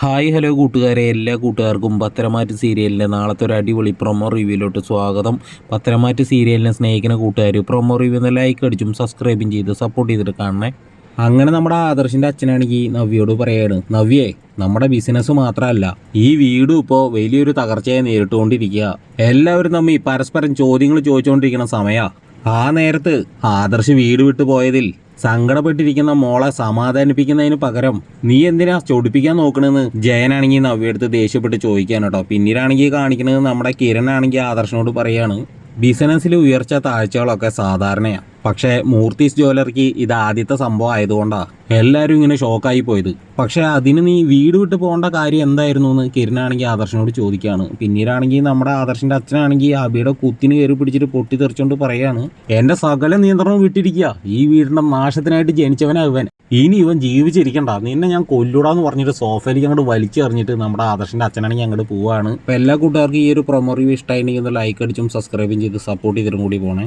Hi hello കൂട്ടുകാരെ. എല്ലാ കൂട്ടുകാർക്കും പത്തരമാറ്റ് സീരിയലിന്റെ നാളത്തെ ഒരു അടിപൊളി പ്രൊമോ റിവ്യൂലോട്ട് സ്വാഗതം. പത്തരമാറ്റ് സീരിയലിനെ സ്നേഹിക്കുന്ന കൂട്ടുകാർ പ്രൊമോ റിവ്യൂ എന്ന ലൈക്ക് അടിച്ചും സബ്സ്ക്രൈബും ചെയ്ത് സപ്പോർട്ട് ചെയ്തിട്ട് കാണണേ. അങ്ങനെ നമ്മുടെ ആദർശിന്റെ അച്ഛനാണെങ്കിൽ നവ്യയോട് പറയാണ് നവ്യേ നമ്മുടെ ബിസിനസ് മാത്രമല്ല ഈ വീടും ഇപ്പോൾ വലിയൊരു തകർച്ചയെ നേരിട്ടുകൊണ്ടിരിക്കുക. എല്ലാവരും തമ്മിൽ പരസ്പരം ചോദ്യങ്ങൾ ചോദിച്ചുകൊണ്ടിരിക്കുന്ന സമയമാണ് ആ നേരത്ത് ആദർശ് വീട് വിട്ടു പോയതിൽ സങ്കടപ്പെട്ടിരിക്കുന്ന മോളെ സമാധാനിപ്പിക്കുന്നതിന് പകരം നീ എന്തിനാ ചൊടിപ്പിക്കാൻ നോക്കണെന്ന് ജയനാണെങ്കിൽ നവ്യടുത്ത് ദേഷ്യപ്പെട്ട് ചോദിക്കാൻ കേട്ടോ. പിന്നീടാണെങ്കിൽ കാണിക്കുന്നത് നമ്മുടെ കിരൺ ആണെങ്കിൽ ആദർശനോട് പറയാണ് ബിസിനസ്സിൽ ഉയർച്ച താഴ്ചകളൊക്കെ സാധാരണയാണ് പക്ഷേ മൂർത്തീസ് ജ്വല്ലറിക്ക് ഇത് ആദ്യത്തെ സംഭവം ആയതുകൊണ്ടാണ് എല്ലാവരും ഇങ്ങനെ ഷോക്കായി പോയത്. പക്ഷേ അതിന് നീ വീട് വിട്ട് പോകേണ്ട കാര്യം എന്തായിരുന്നു എന്ന് കിരണാണെങ്കിൽ ആദർശനോട് ചോദിക്കുകയാണ്. പിന്നീടാണെങ്കിൽ നമ്മുടെ ആദർശന്റെ അച്ഛനാണെങ്കിൽ അബിയുടെ കുത്തിന് കയറി പിടിച്ചിട്ട് പൊട്ടി തെറിച്ചുകൊണ്ട് പറയാണ് എന്റെ സകല നിയന്ത്രണവും വിട്ടിരിക്കുക. ഈ വീടിന്റെ നാശത്തിനായിട്ട് ജനിച്ചവനാ ഇവൻ. ഇനി ഇവൻ ജീവിച്ചിരിക്കണ്ട. നിന്നെ ഞാൻ കൊല്ലൂടാന്ന് പറഞ്ഞിട്ട് സോഫയിലേക്ക് അങ്ങോട്ട് വലിച്ചെറിഞ്ഞിട്ട് നമ്മുടെ ആദർശന്റെ അച്ഛനാണെങ്കിൽ അങ്ങോട്ട് പോവാണ്. അപ്പോൾ എല്ലാ കൂട്ടുകാർക്കും ഈ ഒരു പ്രൊമോ റിവ്യൂ ഇഷ്ടമായിട്ടുണ്ടെങ്കിൽ ലൈക്ക് അടിച്ചും സബ്സ്ക്രൈബും ചെയ്ത് സപ്പോർട്ട് ചെയ്തിട്ടും കൂടി പോണേ.